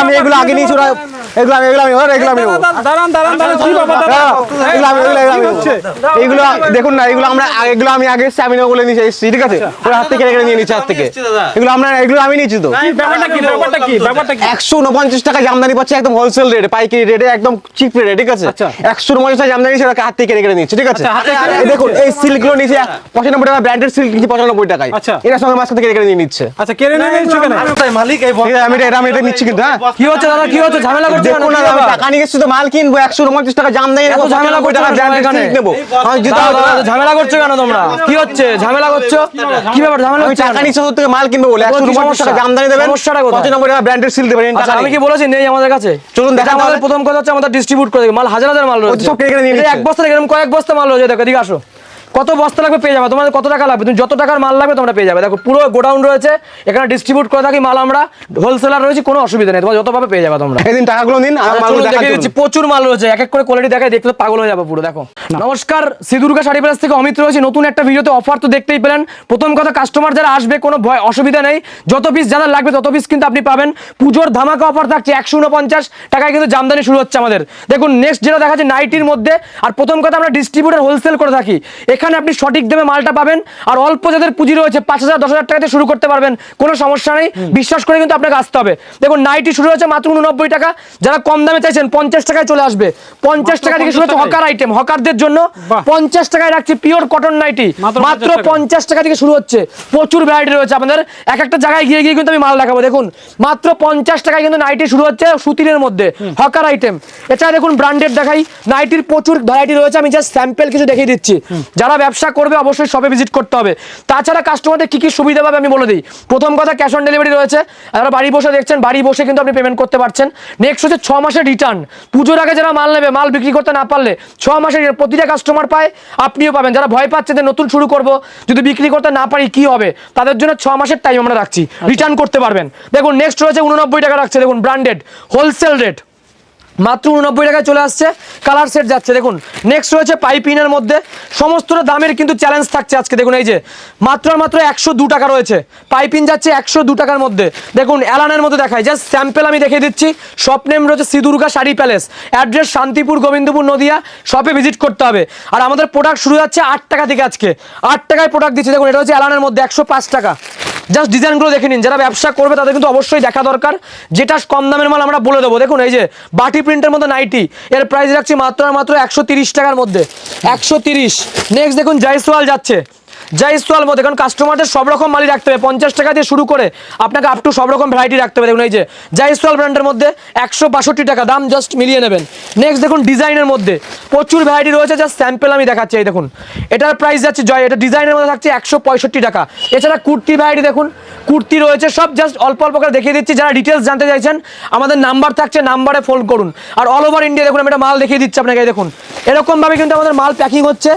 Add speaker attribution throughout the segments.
Speaker 1: আমি এগুলো আগে নিয়েছি এগুলো এগুলো আমি এগুলো
Speaker 2: দাঁড়ান দাঁড়ান দাঁড়ান কি ব্যাপার দাদা?
Speaker 1: দাদা, এগুলো আমি এগুলো এগুলো আমি। এগুলো দেখুন না এগুলো আমরা এগুলো আমি আগে এসেছি বলে নিয়ে এসেছি ঠিক আছে? ওরা হাত থেকে কেড়ে কেড়ে নিয়ে নিচ্ছে হাত থেকে। এগুলো আমরা এগুলো আমি নিয়েছি তো।
Speaker 2: ব্যাপারটা কি ব্যাপারটা কি ব্যাপারটা কি?
Speaker 1: একশো উনপঞ্চাশ টাকা জামদানি পাচ্ছে একদম হোলসেল রেটে পাইকারি রেটে একদম চিপ রেটে ঠিক আছে?
Speaker 2: আচ্ছা।
Speaker 1: একশো উনপঞ্চাশ টাকা জামদানি সেটা হাত থেকে কেড়ে কেড়ে নিচ্ছে ঠিক আছে?
Speaker 2: আচ্ছা,
Speaker 1: দেখুন এই সিল্কগুলো নিচে পঁচানব্বই টাকা ব্র্যান্ডেড সিল্ক নিচে পঁচানব্বই টাকায়।
Speaker 2: আচ্ছা।
Speaker 1: সঙ্গে মাঝখান থেকে কেড়ে কেড়ে নিয়ে নিচ্ছে।
Speaker 2: আচ্ছা কেড়ে নিয়ে নিচ্ছ কেন
Speaker 3: মালিক এই
Speaker 1: আমি এটা আমি এটা নিচ্ছি কিন্তু হ্যাঁ?
Speaker 4: কি হচ্ছে দাদা কি হচ্ছে? ঝামেলা করছে
Speaker 1: দেখুন না আমি টাকা নিয়ে এসেছি তো মাল কিনবো একশো উনপঞ্চাশ টাকা জামদানি নেব
Speaker 4: ঝামেলা
Speaker 1: টাকা
Speaker 4: করছ এখানে?
Speaker 1: নেব।
Speaker 4: ঝামেলা কেন তোমরা? কি হচ্ছে? ঝামেলা করছ? কি ব্যাপার? ঝামেলা
Speaker 1: আমি টাকা
Speaker 4: কেন?
Speaker 1: নিচ্ছি থেকে মাল কিনবো বলে একশো
Speaker 4: কি
Speaker 1: উনপঞ্চাশ টাকা
Speaker 4: সমস্যা?
Speaker 1: জামদানি দেবেন।
Speaker 4: সমস্যাটা কোথায়?
Speaker 1: পঁচানব্বই টাকা ব্র্যান্ডেড সিল্ক দেবেন
Speaker 4: আচ্ছা আমি কি বলেছি? নেই আমাদের কাছে?
Speaker 1: চলুন দেখান
Speaker 4: আমাদের প্রথম কথা হচ্ছে আমাদের ডিস্ট্রিবিউট করে মাল হাজার হাজার মাল রয়েছে। এক বস্তা এরকম কয়েক বস্তা মাল রয়েছে। দেখো এদিকে আসো। কত বস্তা লাগবে পেয়ে যাবে? তোমাদের কত টাকা লাগবে? তুমি যত টাকার মাল লাগবে তোমরা পেয়ে যাবে। দেখো পুরো গোডাউন রয়েছে এখানে ডিস্ট্রিবিউট করে থাকি মাল আমরা। হোলসেলার রয়েছে কোনো অসুবিধা নেই। তোমরা যত পাবে পেয়ে যাবে তোমরা।
Speaker 1: এদিন টাকাগুলো নিন আর
Speaker 4: আচ্ছা, প্রচুর মাল রয়েছে। এক এক করে কোয়ালিটি দেখায় দেখলে পাগল হয়ে যাবে পুরো দেখো। নমস্কার সিদুর্গা শাড়ি প্লাস থেকে অমিত রয়েছে। নতুন একটা ভিডিওতে অফার তো দেখতেই পেলেন। প্রথম কথা কাস্টমার যারা আসবে কোনো ভয় অসুবিধা নেই। যত পিস যারা লাগবে তত পিস কিন্তু আপনি পাবেন। পুজোর ধামাকা অফার থাকছে একশো উনপঞ্চাশ টাকায় কিন্তু জামদানি শুরু হচ্ছে আমাদের। দেখুন নেক্সট যেটা দেখা যাচ্ছে নাইটির মধ্যে। আর প্রথম কথা আমরা ডিস্ট্রিবিউটার হোলসেল করে থাকি। এখানে আপনি সঠিক দামে মালটা পাবেন আর অল্প যাদের পুঁজি রয়েছে পাঁচ হাজার দশ হাজার টাকাতে শুরু করতে পারবেন কোনো সমস্যা নেই। বিশ্বাস করে কিন্তু আপনাকে আসতে হবে। দেখুন নাইটি শুরু হচ্ছে মাত্র উননব্বই টাকা। যারা কম দামে চাইছেন পঞ্চাশ টাকায় চলে আসবে। পঞ্চাশ টাকা থেকে শুরু হচ্ছে হকার আইটেম হকারদের জন্য পঞ্চাশ টাকায় রাখছি পিওর কটন নাইটি
Speaker 2: মাত্র
Speaker 4: মাত্র
Speaker 2: 50 টাকা।
Speaker 4: পঞ্চাশ টাকা থেকে শুরু হচ্ছে। প্রচুর ভ্যারাইটি রয়েছে আপনাদের। এক একটা জায়গায় গিয়ে গিয়ে কিন্তু আমি মাল দেখাবো। দেখুন মাত্র পঞ্চাশ টাকায় কিন্তু নাইটি শুরু হচ্ছে সুতিরের মধ্যে হকার আইটেম এছাড়া দেখুন ব্র্যান্ডেড দেখাই। নাইটির প্রচুর ভ্যারাইটি রয়েছে। আমি জাস্ট স্যাম্পেল কিছু দেখিয়ে দিচ্ছি। যারা ব্যবসা করবে অবশ্যই শপে ভিজিট করতে হবে। তাছাড়া কাস্টমারদের কি কি সুবিধা পাবে আমি বলে দিই। প্রথম কথা ক্যাশ অন ডেলিভারি রয়েছে। যারা বাড়ি বসে দেখছেন বাড়ি বসে কিন্তু আপনি পেমেন্ট করতে পারছেন। নেক্সট হচ্ছে ছ মাসের রিটার্ন পুজোর আগে যারা মাল নেবে মাল বিক্রি করতে না পারলে ছ মাসের প্রতিটা কাস্টমার পায় আপনিও পাবেন। যারা ভয় পাচ্ছে যে নতুন শুরু করব যদি বিক্রি করতে না পারি কি হবে তাদের জন্য ছ মাসের টাইম আমরা রাখছি। রিটার্ন করতে পারবেন। দেখুন নেক্সট রয়েছে উননব্বই টাকা রাখছে। দেখুন ব্র্যান্ডেড হোলসেল রেট মাত্র উননব্বই টাকায় চলে আসছে কালার সেট যাচ্ছে। দেখুন নেক্সট রয়েছে পাইপিনের মধ্যে। সমস্তটা দামের কিন্তু চ্যালেঞ্জ থাকছে আজকে। দেখুন, এই যে, মাত্র মাত্র একশো দু টাকা রয়েছে। পাইপিন যাচ্ছে একশো দু টাকার মধ্যে। দেখুন অ্যালানের মধ্যে দেখায় জাস্ট স্যাম্পেল আমি দেখিয়ে দিচ্ছি। শপ নেম রয়েছে শ্রীদুর্গা শাড়ি প্যালেস অ্যাড্রেস শান্তিপুর, গোবিন্দপুর, নদিয়া। শপে ভিজিট করতে হবে। আর আমাদের প্রোডাক্ট শুরু যাচ্ছে আট টাকা থেকে আজকে। আট টাকায় প্রোডাক্ট দিচ্ছি। দেখুন, এটা হচ্ছে অ্যালানের মধ্যে একশো পাঁচ টাকা। জাস্ট ডিজাইনগুলো দেখে নিন। যারা ব্যবসা করবে, তাদের কিন্তু অবশ্যই দেখা দরকার। যেটা কম দামের মাল আমরা বলে দেবো। দেখুন, এই যে বাটি প্রিন্টের মধ্যে নাইটি এর প্রাইস রাখছি মাত্র মাত্র একশো টাকার মধ্যে। একশো নেক্সট দেখুন জয়সওয়াল যাচ্ছে। জয়সওয়াল মধ্যে কারণ কাস্টমারদের সব রকম মালই রাখতে হবে। পঞ্চাশ টাকা দিয়ে শুরু করে আপনাকে আপ টু সব রকম ভ্যারাইটি রাখতে হবে। দেখুন এই যে জয়সওয়াল ব্র্যান্ডের মধ্যে একশো বাষট্টি টাকা দাম জাস্ট মিলিয়ে নেবেন। নেক্সট দেখুন ডিজাইনের মধ্যে প্রচুর ভ্যারাইটি রয়েছে। জাস্ট স্যাম্পেল আমি দেখাচ্ছি, এই দেখুন। এটার প্রাইস যাচ্ছে জয়, এটা ডিজাইনের মধ্যে থাকছে একশো পঁয়ষট্টি টাকা। এছাড়া কুর্তি ভ্যারাইটি দেখুন, কুর্তি রয়েছে, সব জাস্ট অল্প অল্প করে দেখিয়ে দিচ্ছি। যারা ডিটেলস জানতে চাইছেন, আমাদের নাম্বার থাকছে নাম্বারে ফোন করুন। আর অল ওভার ইন্ডিয়া দেখুন, আমি একটা মাল দেখিয়ে দিচ্ছি আপনাকে দেখুন। এরকমভাবে কিন্তু আমাদের মাল প্যাকিং হচ্ছে।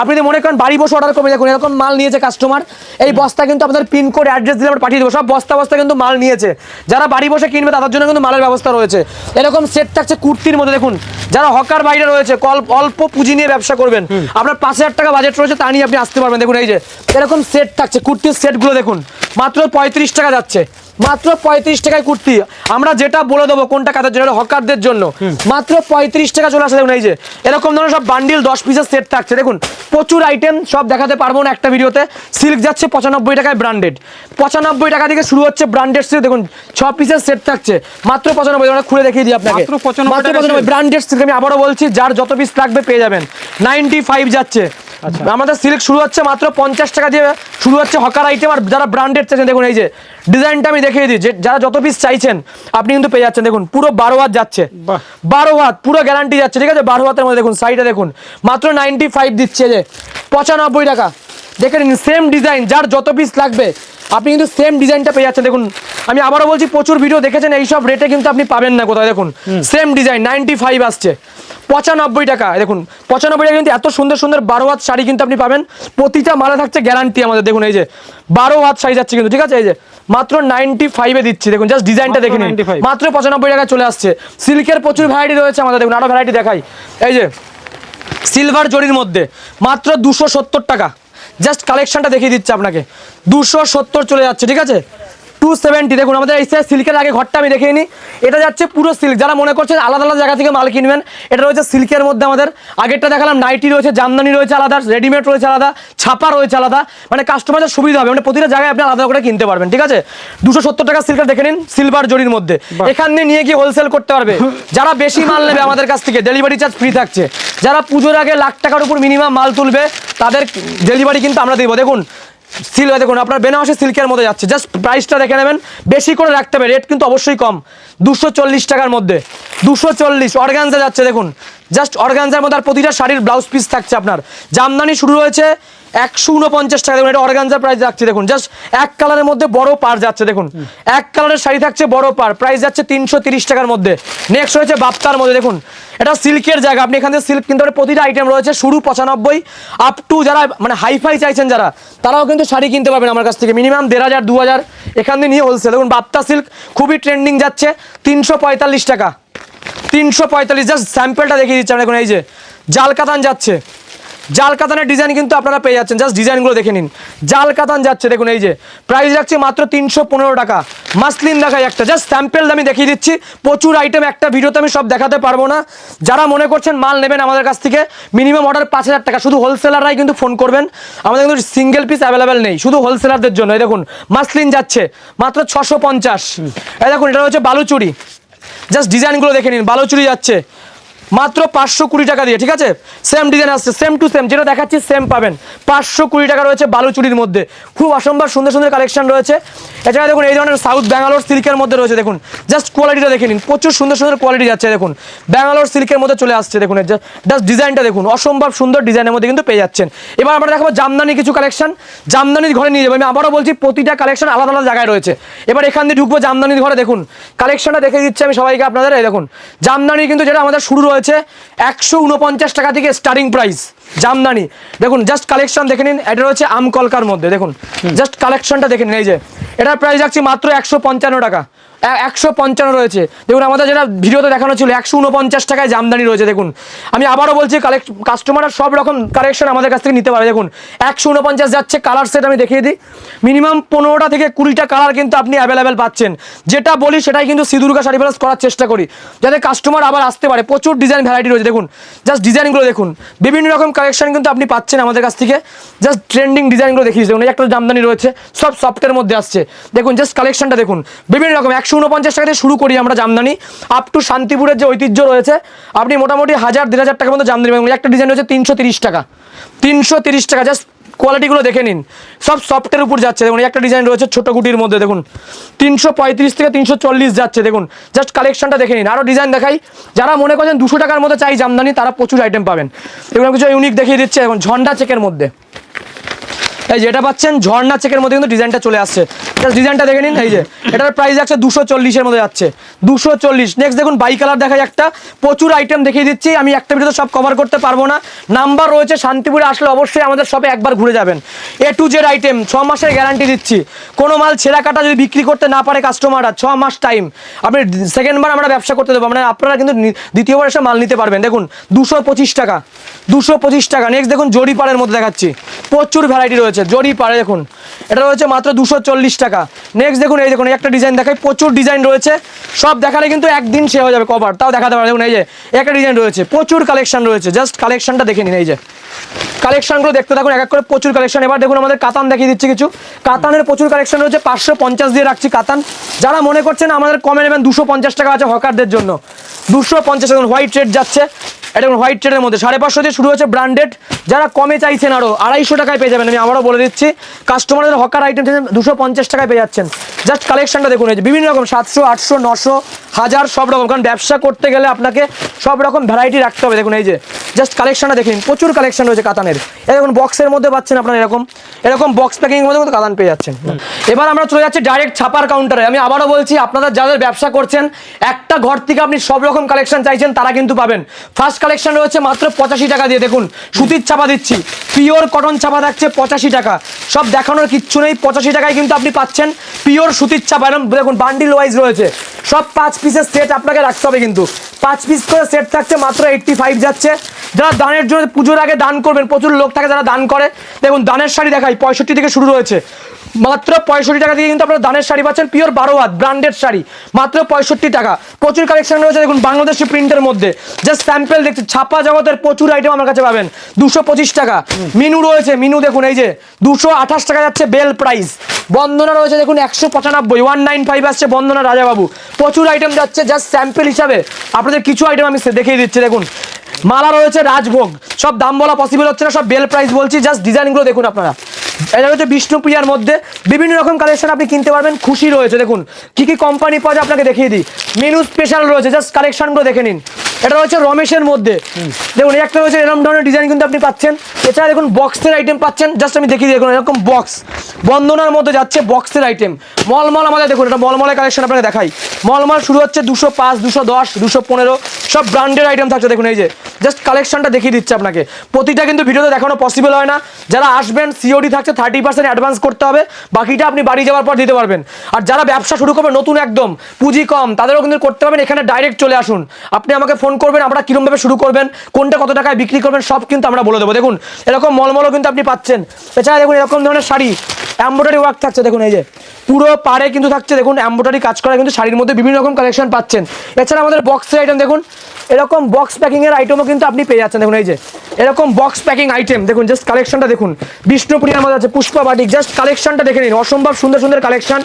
Speaker 4: আপনি যদি মনে করেন বাড়ি বসে অর্ডার করবেন দেখুন এরকম মাল নিয়েছে কাস্টমার এই বস্তা কিন্তু আপনাদের পিনকোড অ্যাড্রেস দিলে আমরা পাঠিয়ে দেবো। সব বস্তা বস্তা কিন্তু মাল নিয়েছে। যারা বাড়ি বসে কিনবে তাদের জন্য কিন্তু মালের ব্যবস্থা রয়েছে। এরকম সেট থাকছে কুর্তির মধ্যে দেখুন। যারা হকার বাইরে রয়েছে অল্প পুঁজি নিয়ে ব্যবসা করবেন। আপনার পাঁচ হাজার টাকা বাজেট রয়েছে তা নিয়ে আপনি আসতে পারবেন। দেখুন এই যে এরকম সেট থাকছে কুর্তির সেটগুলো দেখুন। মাত্র পঁয়ত্রিশ টাকা যাচ্ছে। মাত্র পঁয়ত্রিশ টাকায় কুর্তি। আমরা যেটা বলে দেবো কোনটা কাদের জন্য হকারদের জন্য। মাত্র পঁয়ত্রিশ টাকা চলে আসে দেখুন এই যে। এরকম ধরনের সব বান্ডিল দশ পিসের সেট থাকছে। দেখুন প্রচুর আইটেম সব দেখাতে পারব না একটা ভিডিওতে সিল্ক যাচ্ছে পঁচানব্বই টাকায় ব্র্যান্ডেড পঁচানব্বই টাকা থেকে শুরু হচ্ছে ব্র্যান্ডেড সিল্ক দেখুন ছ পিসের সেট থাকছে। মাত্র পঁচানব্বই টাকা খুলে দেখিয়ে দিই আপনাকে।
Speaker 2: মাত্র 95
Speaker 4: মাত্র
Speaker 2: টাকায়
Speaker 4: পঁচানব্বই ব্র্যান্ডেড সিল্ক আমি আবারও বলছি যার যত পিস লাগবে পেয়ে যাবেন। নাইনটি ফাইভ যাচ্ছে আমাদের সিল্ক শুরু হচ্ছে মাত্র পঞ্চাশ টাকা দিয়ে শুরু হচ্ছে হকার আইটেম আর যারা ব্র্যান্ডেড চাইছেন দেখুন এই যে ডিজাইনটা আমি দেখিয়ে দিই। যে যারা যত পিস চাইছেন আপনি কিন্তু পেয়ে যাচ্ছেন। দেখুন পুরো বারো হাত যাচ্ছে। বারো হাত পুরো গ্যারান্টি যাচ্ছে। ঠিক আছে? বারো হাতের মধ্যে দেখুন সাইডে দেখুন। মাত্র নাইনটি ফাইভ দিচ্ছে যে পঁচানব্বই টাকা। দেখে নিন সেম ডিজাইন যার যত পিস লাগবে আপনি কিন্তু সেম ডিজাইনটা পেয়ে যাচ্ছেন। দেখুন আমি আবারও বলছি প্রচুর ভিডিও দেখেছেন এইসব রেটে কিন্তু আপনি পাবেন না কোথায়। দেখুন সেম ডিজাইন নাইনটি ফাইভ আসছে। পঁচানব্বই টাকা দেখুন পঁচানব্বই টাকা কিন্তু এত সুন্দর সুন্দর বারো হাত শাড়ি কিন্তু আপনি পাবেন। প্রতিটা মালে থাকছে গ্যারান্টি আমাদের। দেখুন এই যে বারো হাত শাড়ি যাচ্ছে কিন্তু ঠিক আছে? এই যে মাত্র নাইনটি ফাইভে দিচ্ছি। দেখুন জাস্ট ডিজাইনটা দেখে নিন। মাত্র পঁচানব্বই টাকা চলে আসছে। সিল্কের প্রচুর ভ্যারাইটি রয়েছে আমাদের। দেখুন আরও ভ্যারাইটি দেখাই। এই যে সিলভার জরির মধ্যে মাত্র দুশো সত্তর টাকা। জাস্ট কালেকশনটা দেখিয়ে দিচ্ছে আপনাকে। দুশো সত্তর চলে যাচ্ছে ঠিক আছে? Two seventy. দেখুন আমাদের এই সিল্কের আগে ঘরটা আমি দেখিয়ে নিই। এটা যাচ্ছে পুরো সিল্ক যারা মনে করছেন আলাদা আলাদা জায়গা থেকে মাল কিনবেন এটা রয়েছে সিল্কের মধ্যে আমাদের। আগেরটা দেখালাম নাইটি রয়েছে জামদানি রয়েছে আলাদা রেডিমেড রয়েছে আলাদা ছাপা রয়েছে আলাদা। মানে কাস্টমারদের সুবিধা হবে মানে প্রতিটা জায়গায় আপনি আলাদা করে কিনতে পারবেন ঠিক আছে? দুশো সত্তর টাকা সিল্কের দেখে নিন সিলভার জরির মধ্যে। এখান দিয়ে নিয়ে গিয়ে হোলসেল করতে পারবে। যারা বেশি মাল নেবে আমাদের কাছ থেকে ডেলিভারি চার্জ ফ্রি থাকছে। যারা পুজোর আগে লাখ টাকার উপর মিনিমাম মাল তুলবে তাদের ডেলিভারি কিন্তু আমরা দেবো। দেখুন সিল দেখুন, আপনার বেনারসি সিল্কের মধ্যে যাচ্ছে। জাস্ট প্রাইসটা দেখে নেবেন। বেশি করে রাখতে হবে রেট কিন্তু অবশ্যই কম। দুশো টাকার মধ্যে। দুশো চল্লিশ অর্গানজা যাচ্ছে, দেখুন। জাস্ট অর্গানজার মধ্যে আর প্রতিটা শাড়ির ব্লাউজ পিস থাকছে আপনার। জামদানি শুরু হয়েছে একশো উনপঞ্চাশ টাকা। দেখুন, এটা অর্গানজার প্রাইস যাচ্ছে, দেখুন। জাস্ট এক কালারের মধ্যে বড় পার যাচ্ছে, দেখুন। এক কালারের শাড়ি থাকছে বড় পার প্রাইস যাচ্ছে তিনশো তিরিশ টাকার মধ্যে। নেক্সট রয়েছে বাপ্তার মধ্যে, দেখুন। এটা সিল্কের জায়গা, আপনি এখান থেকে সিল্ক কিনতে প্রতিটা আইটেম রয়েছে, শুরু পঁচানব্বই আপ টু যারা মানে হাইফাই চাইছেন যারা, তারাও কিন্তু শাড়ি কিনতে পারবেন আমার কাছ থেকে। মিনিমাম দেড় হাজার, দু হাজার, এখান থেকে নিয়ে হোলসেল দেখুন, বাপ্তা সিল্ক খুবই ট্রেন্ডিং যাচ্ছে, তিনশো পঁয়তাল্লিশ টাকা। তিনশো পঁয়তাল্লিশ জাস্ট স্যাম্পলটা দেখিয়ে দিচ্ছি দেখুন, এই যে জাল কাতান যাচ্ছে। জাল কাতানের ডিজাইন কিন্তু আপনারা পেয়ে যাচ্ছেন। জাস্ট ডিজাইনগুলো দেখে নিন। জাল কাতান যাচ্ছে, দেখুন এই যে। প্রাইস রাখছে মাত্র তিনশো পনেরো টাকা। মাসলিন দেখাই একটা। জাস্ট স্যাম্পেল আমি দেখিয়ে দিচ্ছি। প্রচুর আইটেম একটা ভিডিওতে আমি সব দেখাতে পারব না। যারা মনে করছেন মাল নেবেন আমাদের কাছ থেকে মিনিমাম অর্ডার পাঁচ হাজার টাকা। শুধু হোলসেলাররাই কিন্তু ফোন করবেন। আমাদের কিন্তু সিঙ্গেল পিস অ্যাভেলেবেল নেই। শুধু হোলসেলারদের জন্য। এই দেখুন, মাসলিন যাচ্ছে। মাত্র ছশো পঞ্চাশ। এই দেখুন, এটা হচ্ছে বালুচুরি। জাস্ট ডিজাইনগুলো দেখে নিন। বালুচুরি যাচ্ছে। মাত্র পাঁচশো কুড়ি টাকা দিয়ে, ঠিক আছে? সেম ডিজাইন আসছে সেম টু সেম যেটা দেখাচ্ছি সেম পাবেন। পাঁচশো কুড়ি টাকা রয়েছে বালুচুরির মধ্যে। খুব অসম্ভব সুন্দর সুন্দর কালেকশন রয়েছে। এছাড়া দেখুন, এই ধরনের সাউথ ব্যাঙ্গালোর সিল্কের মধ্যে রয়েছে, দেখুন। জাস্ট কোয়ালিটিটা দেখে নিন। প্রচুর সুন্দর সুন্দর কোয়ালিটি যাচ্ছে, দেখুন। ব্যাঙ্গালোর সিল্কের মধ্যে চলে আসছে, দেখুন জাস্ট ডিজাইনটা দেখুন। অসম্ভব সুন্দর ডিজাইনের মধ্যে কিন্তু পেয়ে যাচ্ছেন। এবার আমরা দেখাবো জামদানি কিছু কালেকশন জামদানির ঘরে নিয়ে যাব। আমি আবারও বলছি, প্রতিটা কালেকশন আলাদা আলাদা জায়গায় রয়েছে। এবার এখান দিয়ে ঢুকবো জামদানির ঘরে, দেখুন। কালেকশনটা দেখে দিচ্ছি আমি সবাইকে আপনাদের দেখুন। জামদানি কিন্তু যেটা আমাদের শুরু রয়েছে একশো উনপঞ্চাশ টাকা থেকে স্টার্টিং প্রাইস জামদানি। দেখুন জাস্ট কালেকশন দেখে নিন এটা রয়েছে আমকলকার মধ্যে দেখুন। জাস্ট কালেকশনটা দেখে নিন এই যে এটার প্রাইস রাখছি মাত্র একশো পঞ্চান্ন টাকা। একশো পঞ্চান্ন রয়েছে। দেখুন আমাদের যেটা ভিডিওতে দেখানো ছিল একশো উনপঞ্চাশ টাকায় জামদানি রয়েছে দেখুন। আমি আবারও বলছি কালেক্ট কাস্টমাররা সব রকম কালেকশন আমাদের কাছ থেকে নিতে পারে দেখুন। একশো উনপঞ্চাশ যাচ্ছে কালার সেট আমি দেখিয়ে দিই। মিনিমাম পনেরোটা থেকে কুড়িটা কালার কিন্তু আপনি অ্যাভেলেবেল পাচ্ছেন। যেটা বলি সেটাই কিন্তু সিঁদুরকা শাড়ি প্লাস করার চেষ্টা করি। যাতে কাস্টমার আবার আসতে পারে। প্রচুর ডিজাইন ভ্যারাইটি রয়েছে দেখুন। জাস্ট ডিজাইনগুলো দেখুন। বিভিন্ন রকম কালেকশন কিন্তু আপনি পাচ্ছেন আমাদের কাছ থেকে। জাস্ট ট্রেন্ডিং ডিজাইনগুলো দেখিয়ে দেখুন একটা জামদানি রয়েছে, সব সফটের মধ্যে আসছে। দেখুন জাস্ট কালেকশনটা দেখুন। বিভিন্ন রকম, একশো উনপঞ্চাশ টাকা থেকে শুরু করি আমরা জামদানি। আপ টু শান্তিপুরের যে ঐতিহ্য রয়েছে, আপনি মোটামুটি হাজার, দেড় হাজার টাকার মতো জামদানি পাবেন। একটা ডিজাইন রয়েছে তিনশো তিরিশ টাকা। তিনশো তিরিশ টাকা জাস্ট কোয়ালিটিগুলো দেখে নিন। সব সফটের উপর যাচ্ছে। দেখুন, একটা ডিজাইন রয়েছে ছোট গুটির মধ্যে, দেখুন। তিনশো পঁয়ত্রিশ থেকে তিনশো চল্লিশ যাচ্ছে, দেখুন। জাস্ট কালেকশনটা দেখে নিন। আরও ডিজাইন দেখাই। যারা মনে করেন দুশো টাকার মধ্যে চাই জামদানি, তারা প্রচুর আইটেম পাবেন। এগুলো কিছু ইউনিক দেখিয়ে দিচ্ছে। এখন ঝন্ডা চেকের মধ্যে। এই যেটা পাচ্ছেন ঝর্ণা চেকের মধ্যে কিন্তু ডিজাইনটা চলে আসছে। জাস্ট ডিজাইনটা দেখে নিন, এই যে। এটার প্রাইস যাচ্ছে দুশো চল্লিশের মধ্যে যাচ্ছে। দুশো চল্লিশ। নেক্সট দেখুন বাই কালার দেখাই একটা। প্রচুর আইটেম দেখিয়ে দিচ্ছি। আমি একটা ভিডিওতে সব কভার করতে পারব না। নাম্বার রয়েছে শান্তিপুরে, আসলে অবশ্যই আমাদের শপে একবার ঘুরে যাবেন। এ টু জেড আইটেম ছ মাসের গ্যারান্টি দিচ্ছি। কোনো মাল ছেঁড়া কাটা যদি বিক্রি করতে না পারে কাস্টমাররা ছ মাস টাইম আপনি সেকেন্ডবার আমরা ব্যবসা করতে দেবো। মানে আপনারা কিন্তু দ্বিতীয়বার এসে মাল নিতে পারবেন। দেখুন, দুশো পঁচিশ টাকা। দুশো পঁচিশ টাকা। নেক্সট দেখুন জরি পাড়ের মধ্যে দেখাচ্ছি। প্রচুর ভ্যারাইটি রয়েছে। জরি পারে দেখুন। এটা রয়েছে মাত্র দুশো টাকা। নেক্সট দেখুন, এই দেখুন একটা ডিজাইন দেখায় প্রচুর ডিজাইন রয়েছে। সব দেখালে কিন্তু একদিন সে হয়ে যাবে কভার তাও দেখাতে পারে দেখুন, এই যে, একটা ডিজাইন রয়েছে, প্রচুর কালেকশন রয়েছে। জাস্ট কালেকশনটা দেখে নিন, এই যে। কালেকশনগুলো দেখতে থাকুন, এক এক করে প্রচুর কালেকশন। এবার দেখুন আমাদের কাতান দেখিয়ে দিচ্ছি কিছু। কাতানের প্রচুর কালেকশন রয়েছে, পাঁচশো পঞ্চাশ দিয়ে রাখছি কাতান। যারা মনে করছেন আমাদের কমে নেবেন দুশো পঞ্চাশ টাকা আছে হকারদের জন্য। দুশো পঞ্চাশ দেখুন, হোয়াইট রেড যাচ্ছে। এটা হোয়াইট রেডের মধ্যে। সাড়ে পাঁচশো দিয়ে শুরু হচ্ছে ব্র্যান্ডেড। যারা কমে চাইছেন আরও আড়াইশো টাকায় পেয়ে যাবেন। আমি আবারও বলে দিচ্ছি, কাস্টমারদের হকার আইটেম দুশো পঞ্চাশ টাকায় পেয়ে যাচ্ছেন। জাস্ট কালেকশনটা দেখুন এই যে বিভিন্ন রকম সাতশো আটশো নশো হাজার সব রকম। কারণ ব্যবসা করতে গেলে আপনাকে সব রকম ভ্যারাইটি রাখতে হবে। দেখুন এই যে জাস্ট কালেকশনটা দেখুন প্রচুর কালেকশন রয়েছে কাতানের। এই দেখুন বক্সের মধ্যে পাচ্ছেন আপনারা এরকম। এরকম বক্স প্যাকিং মধ্যে কিন্তু কাতান পেয়ে যাচ্ছেন। এবার আমরা চলে যাচ্ছি ডাইরেক্ট ছাপার কাউন্টারে আমি আবারও বলছি আপনারা যাদের ব্যবসা করছেন একটা ঘর থেকে আপনি সব রকম কালেকশন চাইছেন তারা কিন্তু পাবেন। ফার্স্ট কালেকশন রয়েছে মাত্র পঁচাশি টাকা দিয়ে। দেখুন সুতির ছাপা দিচ্ছি। পিওর কটন ছাপা থাকছে পঁচাশি টাকা। সব দেখানোর কিচ্ছু নেই। পঁচাশি টাকায় কিন্তু আপনি পাচ্ছেন পিওর সুতির চাপ এরকম দেখুন বান্ডিল ওয়াইজ রয়েছে। সব পাঁচ পিসের সেট আপনাকে রাখতে হবে কিন্তু। পাঁচ পিস করে সেট থাকছে মাত্র এইটটি ফাইভ যাচ্ছে। যারা দানের জন্য পুজোর আগে দান করবেন, প্রচুর লোক থাকে যারা দান করে। দেখুন, দানের শাড়ি দেখাই, পঁয়ষট্টি থেকে শুরু রয়েছে। মাত্র পঁয়ষট্টি টাকা দিয়ে কিন্তু আপনারা দানের শাড়ি পাচ্ছেন পিওর বারো হাত ব্র্যান্ডেড শাড়ি। মাত্র পঁয়ষট্টি টাকা। প্রচুর কালেকশন রয়েছে, দেখুন, বাংলাদেশি প্রিন্টের মধ্যে। জাস্ট স্যাম্পেল দেখছি, ছাপা জগতের প্রচুর আইটেম আমার কাছে পাবেন। দুশো পঁচিশ টাকা। মিনু রয়েছে, মিনু দেখুন, এই যে, দুশো আঠাশ টাকা যাচ্ছে বেল প্রাইস। বন্দনা রয়েছে, দেখুন, একশো পঁচানব্বই ওয়ান নাইন ফাইভ আসছে বন্দনা রাজাবাবু। প্রচুর আইটেম যাচ্ছে জাস্ট স্যাম্পেল হিসাবে আপনাদের কিছু আইটেম আমি দেখিয়ে দিচ্ছি, দেখুন। মালা রয়েছে, রাজভোগ। সব দাম বলা পসিবল হচ্ছে না, সব বেল প্রাইস বলছি জাস্ট ডিজাইনগুলো দেখুন আপনারা। এটা হচ্ছে বিষ্ণুপ্রিয়ার মধ্যে বিভিন্ন রকম কালেকশন আপনি কিনতে পারবেন, খুশি রয়েছে। দেখুন, কি কি কোম্পানি পাওয়া যায় আপনাকে দেখিয়ে দিই। মেনু স্পেশাল রয়েছে জাস্ট কালেকশনগুলো দেখে নিন। এটা রয়েছে রমেশের মধ্যে। দেখুন একটা রয়েছে এরকম ধরনের ডিজাইন কিন্তু আপনি পাচ্ছেন। এছাড়া দেখুন বক্সের আইটেম পাচ্ছেন। জাস্ট আমি দেখিয়ে দিই দেখুন এরকম বক্স বন্দনার মধ্যে যাচ্ছে বক্সের আইটেম মলমল আমাদের দেখুন এটা মলমলের কালেকশন আপনাকে দেখাই। মলমল শুরু হচ্ছে দুশো পাঁচ দুশো দশ দুশো পনেরো। সব ব্র্যান্ডের আইটেম থাকছে দেখুন এই যে। জাস্ট কালেকশনটা দেখিয়ে দিচ্ছে আপনাকে। প্রতিটা কিন্তু ভিডিওতে দেখানো পসিবল হয় না। যারা আসবেন সিওডি থাকছে থার্টি পার্সেন্ট অ্যাডভান্স করতে হবে। বাকিটা আপনি বাড়ি যাওয়ার পর দিতে পারবেন। আর যারা ব্যবসা শুরু করবে নতুন একদম পুঁজি কম তাদেরও কিন্তু করতে পারবেন। এখানে ডাইরেক্ট চলে আসুন। আপনি আমাকে ফোন করবেন, আমরা কিরমভাবে শুরু করবেন, কোনটা কত টাকায় বিক্রি করবেন, সব কিন্তু আমরা বলে দেবো। দেখুন, এরকম মলমলও কিন্তু আপনি পাচ্ছেন। এছাড়া দেখুন, এরকম ধরনের শাড়ি এম্ব্রয়ডারি ওয়ার্ক থাকছে, দেখুন, এই যে। পুরো পাড়ে কিন্তু থাকছে, দেখুন এম্ব্রয়ডারি কাজ করা কিন্তু শাড়ির মধ্যে বিভিন্ন রকম কালেকশন পাচ্ছেন। এছাড়া আমাদের বক্সের আইটেম দেখুন, এরকম বক্স প্যাকিং এর আইটেমও কিন্তু আপনি পেয়ে যাচ্ছেন, দেখুন, এই যে। এরকম বক্স প্যাকিং আইটেম দেখুন জাস্ট কালেকশনটা দেখুন। বিষ্ণুপ্রিয়ার মধ্যে আছে পুষ্পা বাটিক জাস্ট কালেকশনটা দেখে নিন, অসম্ভব সুন্দর সুন্দর কালেকশন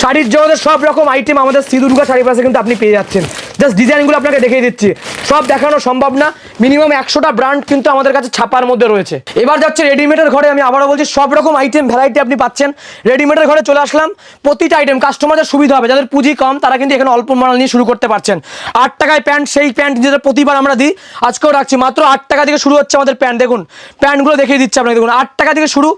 Speaker 4: শাড়ির জগতের সব রকম আইটেম আমাদের শ্রী শাড়ি পাশে কিন্তু আপনি পেয়ে যাচ্ছেন। জাস্ট ডিজাইনগুলো আপনাকে দেখিয়ে দিচ্ছি। সব দেখানো সম্ভব না। মিনিমাম একশোটা ব্র্যান্ড কিন্তু আমাদের কাছে ছাপার মধ্যে রয়েছে। এবার যাচ্ছে রেডিমেডের ঘরে, আমি আবারও বলছি, সব রকম আইটেম ভ্যারাইটি আপনি পাচ্ছেন। রেডিমেডের ঘরে চলে আসলাম, প্রতিটা আইটেম কাস্টমারদের সুবিধা হবে। যাদের পুঁজি কম, তারা কিন্তু এখানে অল্প মাল নিয়ে শুরু করতে পারছেন। আট টাকায় প্যান্ট সেই প্যান্ট যেটা প্রতিবার আমরা দিই, আজকেও রাখছি। মাত্র আট টাকা থেকে শুরু হচ্ছে আমাদের প্যান্ট দেখুন প্যান্টগুলো দেখিয়ে দিচ্ছে আপনাকে। দেখুন, আট টাকা থেকে শুরু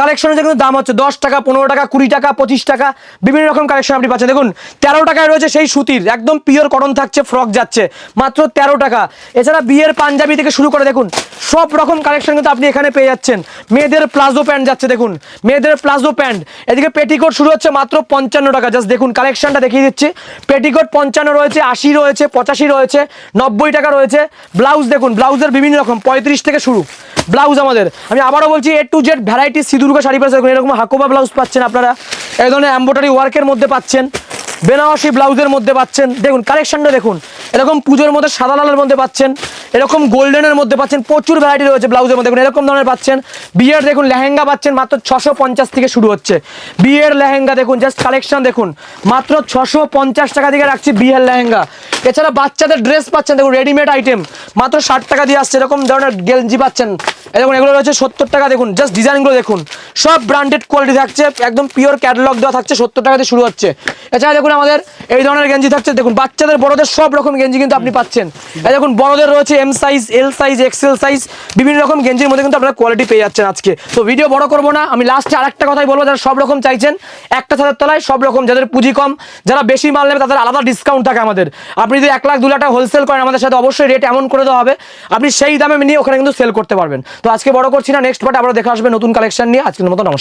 Speaker 4: কালেকশনের কিন্তু দাম হচ্ছে দশ টাকা, পনেরো টাকা, কুড়ি টাকা, পঁচিশ টাকা, বিভিন্ন রকম কালেকশন আপনি পাচ্ছেন। দেখুন, তেরো টাকায় রয়েছে সেই সুতির, একদম পিওর কটন থাকছে ফ্রক যাচ্ছে। মাত্র তেরো টাকা। এছাড়া বিয়ের পাঞ্জাবি থেকে শুরু করে, দেখুন, সব রকম কালেকশন কিন্তু আপনি এখানে পেয়ে যাচ্ছেন। মেয়েদের প্লাজো প্যান্ট যাচ্ছে, দেখুন, মেয়েদের প্লাজো প্যান্ট। এদিকে পেটিকোট শুরু হচ্ছে মাত্র পঞ্চান্ন টাকা। জাস্ট দেখুন কালেকশনটা দেখিয়ে দিচ্ছি। পেটিকোট পঞ্চান্ন রয়েছে, আশি রয়েছে, পঁচাশি রয়েছে, নব্বই টাকা রয়েছে। ব্লাউজ দেখুন, ব্লাউজের বিভিন্ন রকম, পঁয়ত্রিশ থেকে শুরু। ব্লাউজ আমাদের। আমি আবারও বলছি A to Z variety Sridurga sari পাচ্ছে দেখুন, এরকম হাকোবা ব্লাউজ পাচ্ছেন আপনারা। এই ধরনের এম্বোটারি ওয়ার্কের মধ্যে পাচ্ছেন। বেনারসি ব্লাউজের মধ্যে পাচ্ছেন। দেখুন কালেকশনটা দেখুন। এরকম পুজোর মধ্যে সাদা লালের মধ্যে পাচ্ছেন, এরকম গোল্ডেনের মধ্যে পাচ্ছেন, প্রচুর ভ্যারাইটি রয়েছে ব্লাউজের মধ্যে। দেখুন, এরকম ধরনের পাচ্ছেন। বিয়ের, দেখুন, লেহেঙ্গা পাচ্ছেন, মাত্র ছশো পঞ্চাশ থেকে শুরু হচ্ছে। বিয়ের লেহেঙ্গা, দেখুন জাস্ট কালেকশন দেখুন। মাত্র ছশো পঞ্চাশ টাকা থেকে রাখছি বিয়ের লেহেঙ্গা। এছাড়া বাচ্চাদের ড্রেস পাচ্ছেন, দেখুন রেডিমেড আইটেম মাত্র ষাট টাকা দিয়ে আসছে, এরকম ধরনের গেঞ্জি পাচ্ছেন। দেখুন, এগুলো রয়েছে সত্তর টাকা, দেখুন জাস্ট ডিজাইনগুলো দেখুন। সব ব্র্যান্ডেড কোয়ালিটি থাকছে, একদম পিওর ক্যাটালগ দেওয়া থাকছে, সত্তর টাকা দিয়ে শুরু হচ্ছে। এছাড়া, দেখুন আমাদের এই ধরনের গেঞ্জি থাকছে। দেখুন, বাচ্চাদের, বড়দের সব রকম গেঞ্জি কিন্তু আপনি পাচ্ছেন। এই দেখুন, বড়দের রয়েছে M size L size XL size বিভিন্ন রকম গেঞ্জির মধ্যে কিন্তু আপনারা কোয়ালিটি পেয়ে যাচ্ছেন আজকে। তো ভিডিও বড় করব না, আমি লাস্টে আরেকটা কথাই বলব, যারা সব রকম চাইছেন, একটা ছাদের তলায় সব রকম, যাদের পুঁজি কম, যারা বেশি মাল নেবে, তাদের আলাদা ডিসকাউন্ট থাকে আমাদের। আপনি যদি এক লাখ, দু লাখ হোলসেল করেন, আমাদের সাথে অবশ্যই রেট এমন করে দেওয়া হবে, আপনি সেই দামে নিয়ে ওখানে কিন্তু সেল করতে পারবেন। তো আজকে বড় করছি না নেক্সট পার্টে আবার দেখা আসবে নতুন কালেকশন নিয়ে। আজকের মতো নমস্কার।